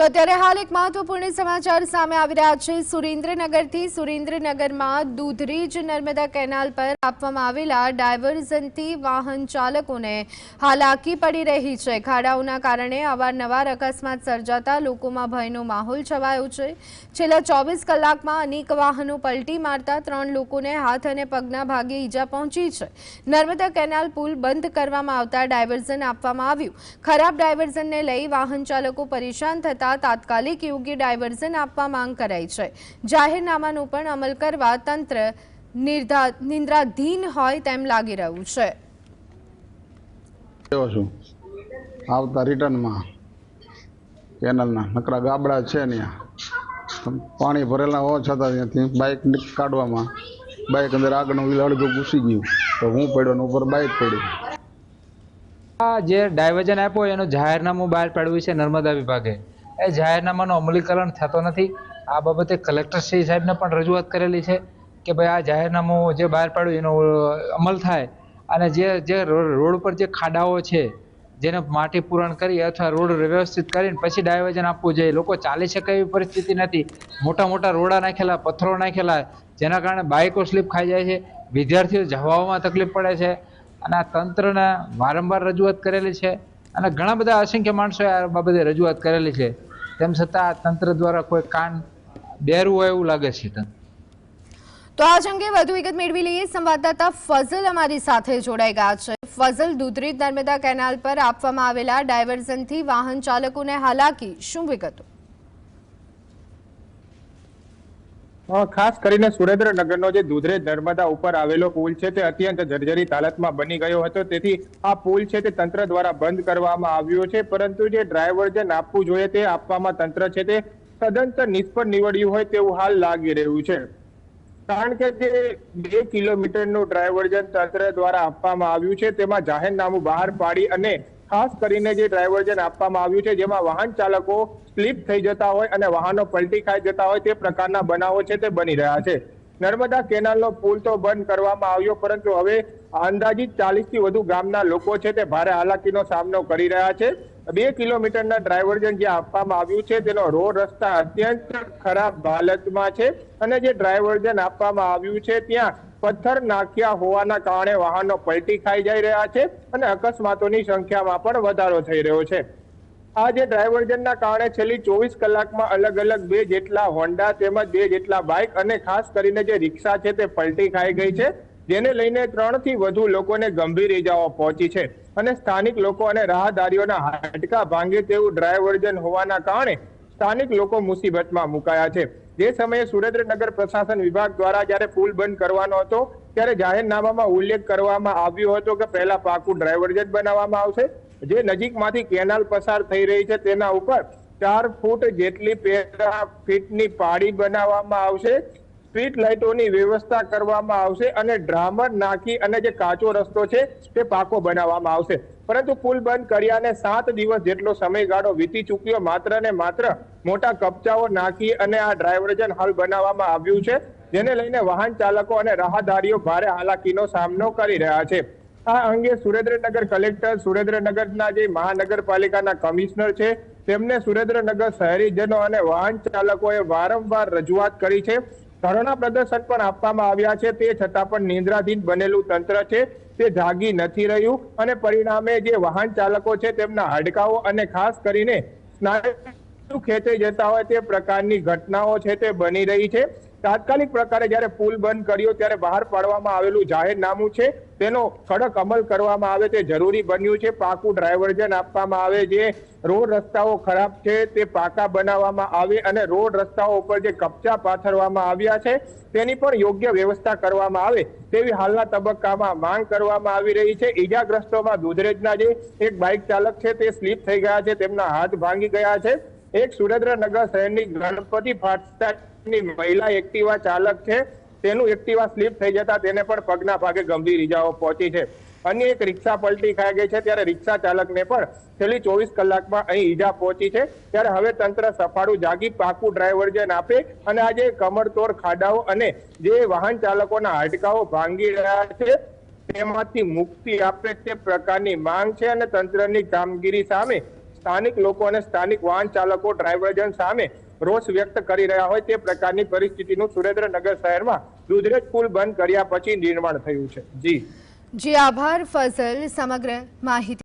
તો અત્યારે હાલ એક મહત્વપૂર્ણ સમાચાર સામે આવી રહ્યા છે. સુરેન્દ્રનગરથી સુરેન્દ્રનગરમાં દૂધરીજ નર્મદા કેનાલ પર આપવામાં આવેલા ડાયવર્ઝનથી વાહન ચાલકોને હાલાકી પડી રહી છે. ખાડાઓના કારણે અવારનવાર અકસ્માત સર્જાતા લોકોમાં ભયનો માહોલ છવાયો છે. છેલ્લા ચોવીસ કલાકમાં અનેક વાહનો પલટી મારતા ત્રણ લોકોને હાથ અને પગના ભાગે ઈજા પહોંચી છે. નર્મદા કેનાલ પુલ બંધ કરવામાં આવતા ડાયવર્ઝન આપવામાં આવ્યું. ખરાબ ડાયવર્ઝનને લઈ વાહન ચાલકો પરેશાન થતા તાત્કાલિક યોગ્ય ડાયવર્ઝન આપવા માંગ કરાઈ છે. જાહેરનામાનો પણ અમલ કરવા તંત્ર નિંદ્રાધીન હોય તેમ લાગી રહ્યું છે. આવતા રિટર્નમાં કેનલના નકરા ગાબડા છે ત્યાં પાણી ભરેલા હોવા છતાં ત્યાંથી બાઇક કાઢવામાં બાઇક અંદર આગળનું વ્હીલ અડધું ઘૂસી ગયું. તો હું પડ્યો ને ઉપર બાઇક પડ્યું આ જે ડાયવર્ઝન આપ્યો એનું જાહેરનામું બહાર પાડ્યું છે નર્મદા વિભાગે. એ જાહેરનામાનું અમલીકરણ થતો નથી. આ બાબતે કલેક્ટર શ્રી સાહેબને પણ રજૂઆત કરેલી છે કે ભાઈ આ જાહેરનામું જે બહાર પાડ્યું એનો અમલ થાય અને જે જે રોડ પર જે ખાડાઓ છે જેને માટી પૂરણ કરી અથવા રોડ વ્યવસ્થિત કરીને પછી ડાયવર્જન આપવું જોઈએ. લોકો ચાલી શકે એવી પરિસ્થિતિ નથી. મોટા મોટા રોડા નાખેલા, પથ્થરો નાખેલા, જેના કારણે બાઇકો સ્લીપ ખાઈ જાય છે. વિદ્યાર્થીઓ જવામાં તકલીફ પડે છે. અને આ તંત્રને વારંવાર રજૂઆત કરેલી છે. અને ઘણા બધા અસંખ્ય માણસોએ આ બાબતે રજૂઆત કરેલી છે. તેમ છતાં તંત્ર દ્વારા કોઈ કાન બેરવું હોય એવું લાગે છે તો આ અંગે વધુ વિગત મેળવી લઈએ. સંવાદદાતા ફઝલ અમારી સાથે જોડાઈ ગયા છે. ફઝલ દુધરી નર્મદા કેનાલ પર આપવામાં આવેલા ડાયવર્ઝનથી વાહન ચાલકોને હાલાકી. શું વિગતો? ખાસ કરીને સુરેન્દ્રનગરનો જે દુધરે નર્મદા ઉપર આવેલો પુલ છે, તે અત્યંત જર્જરિત હાલતમાં બની ગયો હતો. તેથી આ પુલ છે, તે તંત્ર દ્વારા બંધ કરવામાં આવ્યો છે, પરંતુ જે ડ્રાઈવર્જન આપવું જોઈએ તે આપવામાં તંત્ર છે, તે સદંતર નિષ્ફળ નીવડ્યું હોય તેવું હાલ લાગી રહ્યું છે. કારણ કે જે બે કિલોમીટરનું ડ્રાઈવર્જન તંત્ર દ્વારા આપવામાં આવ્યું છે, તેમાં જાહેરનામું બહાર પાડી અને ખાસ કરીને જે ડ્રાઈવર્જન આપવામાં આવ્યું છે, જેમાં વાહન ચાલકો સ્લીપ થઈ જતા હોય અને વાહનો પલટી ખાઈ જતા હોય તે પ્રકારના બનાવો છે તે બની રહ્યા છે. નર્મદા કેનાલનો પુલ તો બંધ કરવામાં આવ્યો, પરંતુ હવે અંદાજિત ચાલીસથી વધુ ગામના લોકો છે તે ભારે હાલાકીનો સામનો કરી રહ્યા છે. બે કિલોમીટરના ડ્રાઈવર્જન જે આપવામાં આવ્યું છે, તેનો રોડ રસ્તા અત્યંત ખરાબ હાલતમાં છે અને જે ડ્રાઈવર્જન આપવામાં આવ્યું છે, ત્યાં પથ્થર નાખ્યા હોવાના કારણે વાહનો પલટી ખાઈ જઈ રહ્યા છે અને અકસ્માતોની સંખ્યામાં પણ વધારો થઈ રહ્યો છે. આ જે ડ્રાઈવર્જનના કારણે છેલ્લી ચોવીસ કલાકમાં અલગ અલગ બે જેટલા હોન્ડા તેમજ બે જેટલા બાઇક અને ખાસ કરીને જે રિક્ષા છે તે પલટી ખાઈ ગઈ છે. જેને લઈને ત્રણથી વધુ લોકોને ગંભીર ઇજાઓ પહોંચી છે અને સ્થાનિક લોકો અને રાહદારીઓના હાડકા ભાંગે તેવું ડ્રાઈવર્જન હોવાના કારણે સ્થાનિક લોકો મુસીબતમાં મુકાયા છે. જે સમયે સુરેન્દ્રનગર પ્રશાસન વિભાગ દ્વારા જ્યારે પુલ બંધ કરવાનો હતો, ત્યારે જાહેરનામામાં ઉલ્લેખ કરવામાં આવ્યો હતો કે પહેલા પાકું ડ્રાઈવરજેટ બનાવવામાં આવશે. જે નજીકમાંથી કેનાલ પસાર થઈ રહી છે, તેના ઉપર ચાર ફૂટ જેટલી ફીટની પાળી બનાવવામાં આવશે. સ્ટ્રીટ લાઇટોની વ્યવસ્થા કરવામાં આવશે અને ડ્રામર નાખી અને જે કાચો રસ્તો છે તે પાકો બનાવવામાં આવશે. પરંતુ પુલ બંધ કર્યાને સાત દિવસ જેટલો સમયગાળો વીતી ચૂક્યો, માત્ર ને માત્ર મોટા કપચાઓ નાખી અને આ ડ્રાઇવરજન હાલ બનાવવામાં આવ્યું છે, જેને લઈને વાહન ચાલકો અને રાહદારીઓ ભારે હાલાકીનો સામનો કરી રહ્યા છે. આ અંગે સુરેન્દ્રનગર કલેક્ટર, સુરેન્દ્રનગરના જે મહાનગરપાલિકાના કમિશનર છે, તેમને સુરેન્દ્રનગર શહેરીજનો અને વાહન ચાલકોએ વારંવાર રજૂઆત કરી છે ધરણા પ્રદર્શન પણ આપવામાં આવ્યા છે. તે છતાં પણ નિંદ્રાધીન બનેલું તંત્ર છે. તે જાગી નથી રહ્યું અને પરિણામે જે વાહન ચાલકો છે તેમના હાડકાઓ અને ખાસ કરીને સ્નાયુ ખેંચાઈ જતા હોય તે પ્રકારની ઘટનાઓ છે તે બની રહી છે. તાત્કાલિક પ્રકારે જ્યારે પુલ બંધ કર્યો ત્યારે બહાર પાડવામાં આવેલું જાહેરનામું છે તેનો કડક અમલ કરવામાં આવે તે જરૂરી બન્યું છે. પાકું ડ્રાઇવર્જન આપવામાં આવે જે રોડ રસ્તાઓ ખરાબ છે તે પાકા બનાવવામાં આવે અને રોડ રસ્તાઓ ઉપર જે કપચા પાથરવામાં આવ્યા છે તેની પણ યોગ્ય વ્યવસ્થા કરવામાં આવે તેવી હાલના તબક્કામાં માંગ કરવામાં આવી રહી છે. ઈજાગ્રસ્તોમાં દુધરેજના જે એક બાઇક ચાલક છે તે સ્લીપ થઈ ગયા છે તેમના હાથ ભાંગી ગયા છે. એક સુરેન્દ્રનગર શહેરની ગણપતિ ફાટકની મહિલા એક્ટિવા ચાલક છે. તેનું એક્ટિવા સ્લીપ થઈ જતા તેને પણ પગના ભાગે ગંભીર ઈજાઓ પહોંચી છે. અન્ય એક રિક્ષા પલટી ખાઈ ગઈ છે, ત્યારે રિક્ષા ચાલકને પણ છેલ્લી ચોવીસ કલાકમાં અહીં ઈજા પહોંચી છે. ત્યારે હવે તંત્ર સફાળું જાગી પાકું ડ્રાઈવર્જન આપે અને આજે કમરતોડ ખાડાઓ અને જે વાહન ચાલકોના હાડકાઓ ભાંગી રહ્યા છે, તેમાંથી મુક્તિ આપે તે પ્રકારની માંગ છે અને તંત્રની કામગીરી સામે સ્થાનિક લોકો અને સ્થાનિક વાહન ચાલકો ડ્રાઈવરજન સામે રોષ વ્યક્ત કરી રહ્યા હોય તે પ્રકારની પરિસ્થિતિનું સુરેન્દ્રનગર શહેરમાં દુધરેજ પુલ બંધ કર્યા પછી નિર્માણ થયું છે. જી. જી, આભાર ફઝલ. સમગ્ર માહિતી